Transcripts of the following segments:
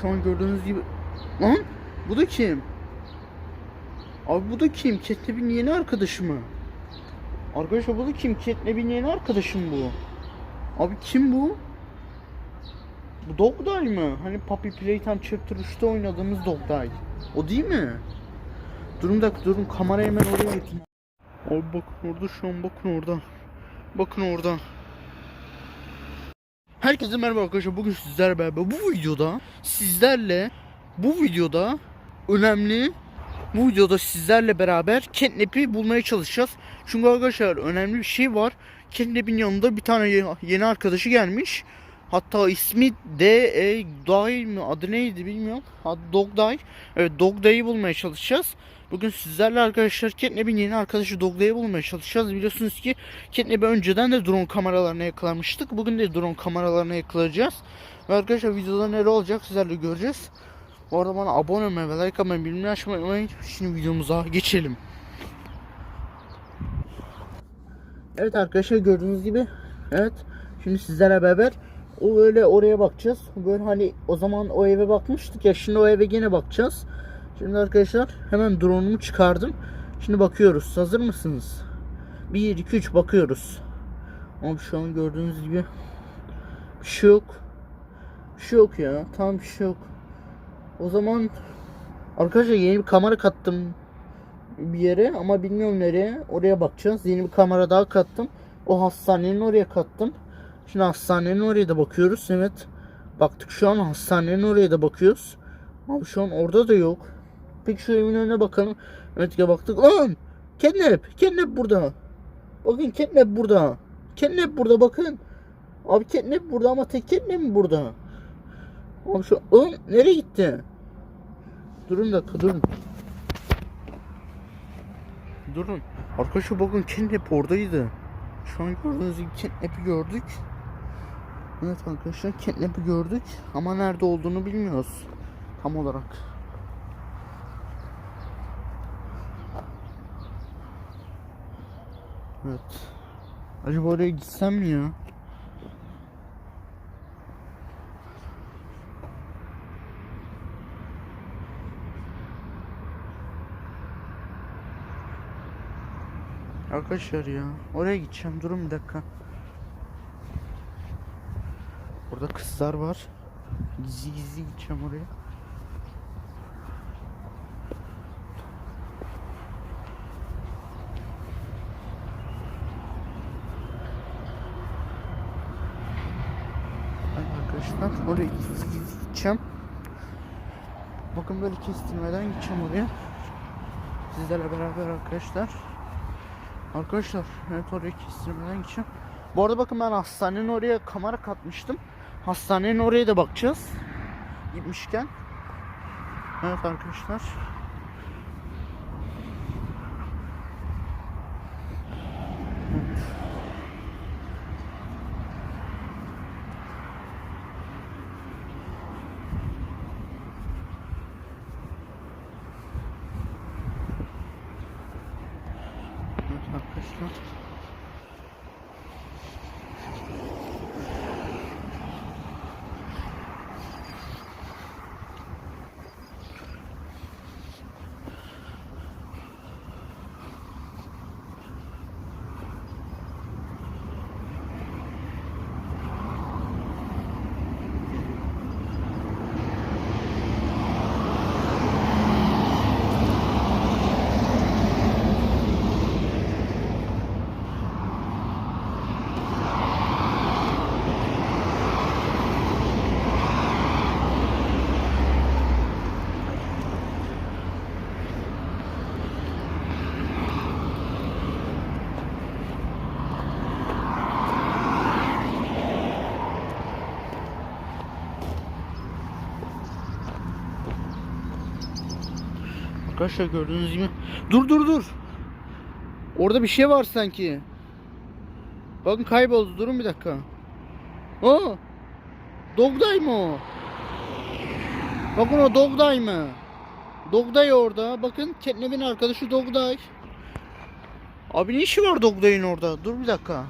Şu an gördüğünüz gibi... Lan bu da kim? Abi bu da kim? Catnap'in yeni arkadaşı mı? Arkadaşlar bu da kim? Catnap'in yeni arkadaşı mı bu? Abi kim bu? Bu Dogday mı? Hani Puppy Playtime Chapter 3'te oynadığımız Dogday. O değil mi? Durun dakika durun kamerayı hemen oraya getireyim. Abi bakın orada şu an bakın orada. Bakın orada. Herkese merhaba arkadaşlar. Bugün sizlerle beraber bu videoda sizlerle bu videoda önemli bu videoda sizlerle beraber Catnap'i bulmaya çalışacağız. Çünkü arkadaşlar önemli bir şey var. Catnap'in yanında bir tane ye- yeni arkadaşı gelmiş. Hatta ismi D.E. Day mı adı neydi bilmiyorum. Adı Dog Day. Evet Dog Day'i bulmaya çalışacağız. Bugün sizlerle arkadaşlar Catnap'in yeni arkadaşı Dog Day'i bulmaya çalışacağız. Biliyorsunuz ki Catnap'i önceden de drone kameralarına yakalamıştık. Bugün de drone kameralarına yakalayacağız. Ve arkadaşlar videoda neler olacak sizlerle göreceğiz. Bu arada bana abone olmayı ve like atmayı bilmeyi açmayı unutmayın. Şimdi videomuza geçelim. Evet arkadaşlar gördüğünüz gibi evet şimdi sizlerle beraber o böyle oraya bakacağız. Böyle hani o zaman o eve bakmıştık ya şimdi o eve gene bakacağız. Şimdi arkadaşlar hemen drone'umu çıkardım. Şimdi bakıyoruz. Hazır mısınız? 1 2 3 bakıyoruz. Ama şu an gördüğünüz gibi bir şey yok. Bir şey yok ya. Tam bir şey yok. O zaman arkadaşlar yeni bir kamera kattım bir yere ama bilmiyorum nereye. Oraya bakacağız. Yeni bir kamera daha kattım. O hastanenin oraya kattım. Şimdi hastanenin oraya da bakıyoruz. Evet. Baktık şu an hastanenin oraya da bakıyoruz. Ama şu an orada da yok. Peki şu evin önüne bakalım. Ya baktık. Lan! Catnap! Catnap burada. Bakın Catnap burada. Catnap burada bakın. Abi Catnap burada ama tek Catnap mi burada? Abi şu Lan nereye gitti? Durun dakika durun. Durun. Arkadaşlar bakın Catnap oradaydı. Şu an gördüğünüz gibi Catnap'i gördük. Evet arkadaşlar Catnap'i gördük ama nerede olduğunu bilmiyoruz tam olarak. Evet. Acaba oraya gitsem mi ya? Arkadaşlar ya oraya gideceğim durun bir dakika. Burada kızlar var. Gizli gizli gideceğim oraya. Arkadaşlar oraya gideceğim. Bakın böyle kestirmeden gideceğim oraya. Sizlerle beraber arkadaşlar. Arkadaşlar evet oraya kestirmeden gideceğim. Bu arada bakın ben hastanenin oraya kamera katmıştım. Hastanenin oraya da bakacağız. Gitmişken. Evet arkadaşlar. Evet. Evet arkadaşlar. Arkadaşlar gördüğünüz gibi. Dur dur dur. Orada bir şey var sanki. Bakın kayboldu. Durun bir dakika. O. Dogday mı o? Bakın o Dogday mı? Dogday orada. Bakın Catnap'in arkadaşı Dogday. Abi ne işi var Dogday'ın orada? Dur bir dakika.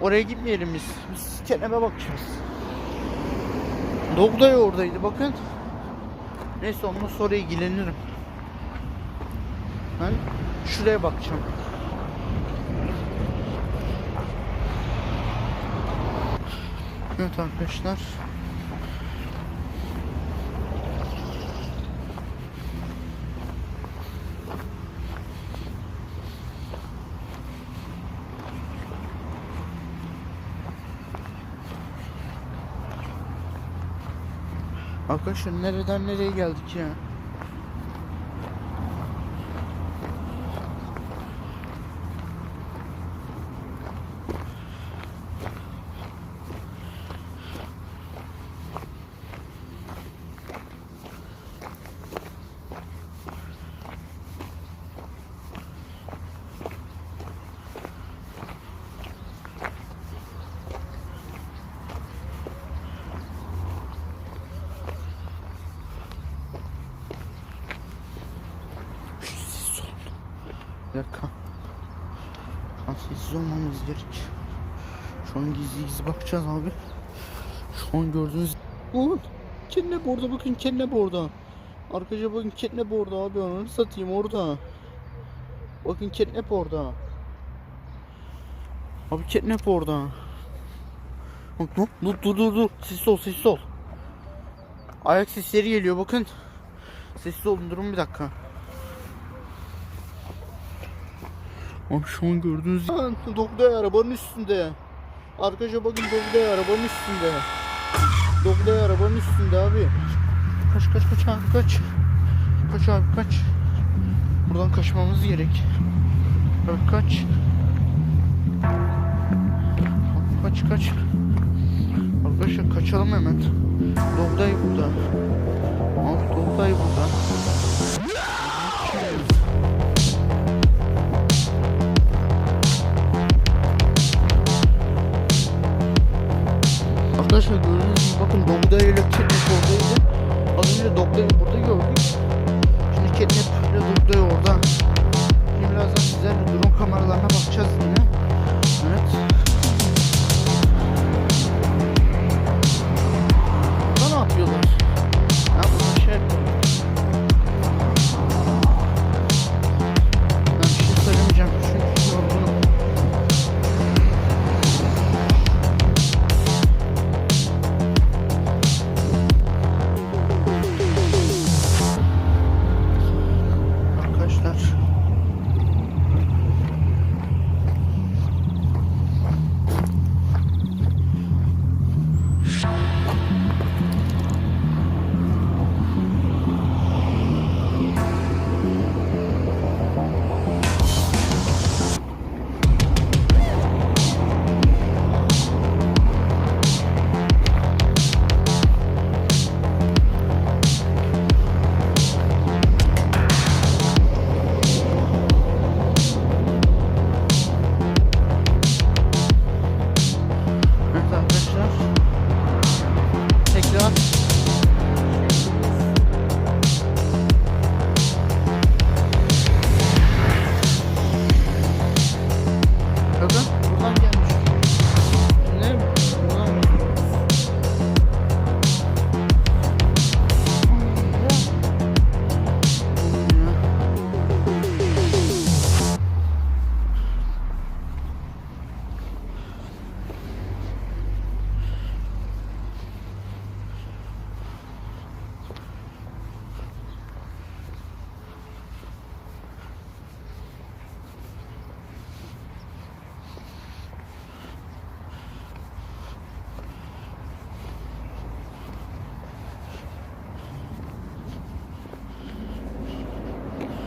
Oraya gitmeyelim biz. Biz Catnap'e bakacağız. Dog da oradaydı bakın. Neyse onunla sonra ilgilenirim. Ben şuraya bakacağım. Evet arkadaşlar. Arkadaşlar nereden nereye geldik ya? Sessiz ol. Bir dakika. Şu an sessiz olmamız gerek. Şu an gizli gizli bakacağız abi. Şu an gördüğünüz... Ulan! Catnap orada bakın Catnap orada. Arkadaşlar bakın Catnap orada abi onu satayım orada. Bakın Catnap orada. Abi Catnap orada. Dur dur dur dur dur. Sessiz ol sessiz ol. Ayak sesleri geliyor bakın. Sessiz olun durun bir dakika. Abi şu an gördüğünüz Lan, Dogday arabanın üstünde. Arkadaşlar bakın Dogday arabanın üstünde. Dogday arabanın üstünde abi. Kaç kaç kaç abi kaç. Kaç abi kaç. Buradan kaçmamız gerek. Abi kaç. Abi kaç kaç. Arkadaşlar kaçalım hemen. Dogday burada. Abi Dogday burada.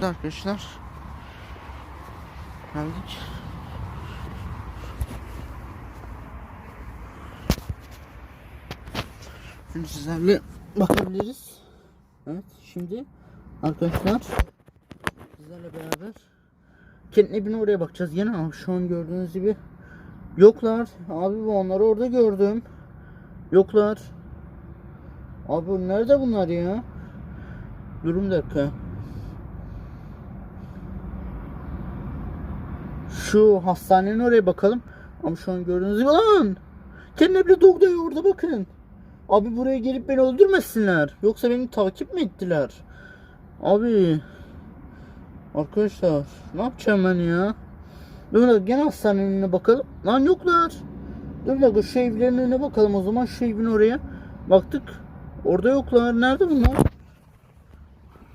Arkadaşlar geldik. Şimdi sizlerle bakabiliriz. Evet şimdi arkadaşlar sizlerle beraber Catnap'in oraya bakacağız. Yine şu an gördüğünüz gibi yoklar. Abi bu onları orada gördüm. Yoklar. Abi nerede bunlar ya? Durun bir dakika. Şu hastanenin oraya bakalım. Ama şu an gördüğünüz gibi lan. Kendine bir dog da orada bakın. Abi buraya gelip beni öldürmesinler. Yoksa beni takip mi ettiler? Abi. Arkadaşlar ne yapacağım ben ya? Dakika, gene hastanenin önüne bakalım. Lan yoklar. Dur bir dakika şu evlerin önüne bakalım o zaman şu evin oraya. Baktık. Orada yoklar. Nerede bunlar?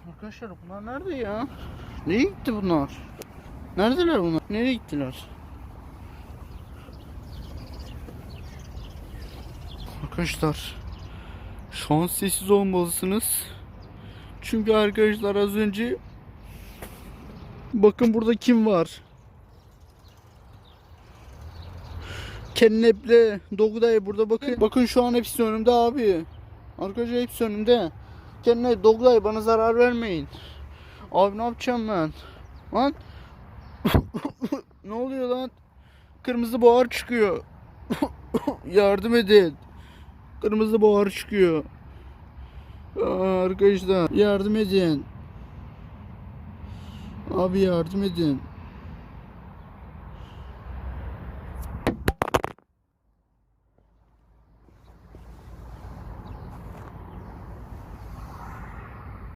Arkadaşlar bunlar nerede ya? Nereye gitti bunlar? Neredeler bunlar? Nereye gittiler? Arkadaşlar şu an sessiz olmalısınız. Çünkü arkadaşlar az önce bakın burada kim var? Kenneple, Dogday burada bakın. Bakın şu an hepsi önümde abi. Arkadaşlar hepsi önümde. Kendine Dogday bana zarar vermeyin. Abi ne yapacağım ben? Lan ne oluyor lan? Kırmızı buhar çıkıyor. Yardım edin. Kırmızı buhar çıkıyor. Arkadaşlar yardım edin. Abi yardım edin.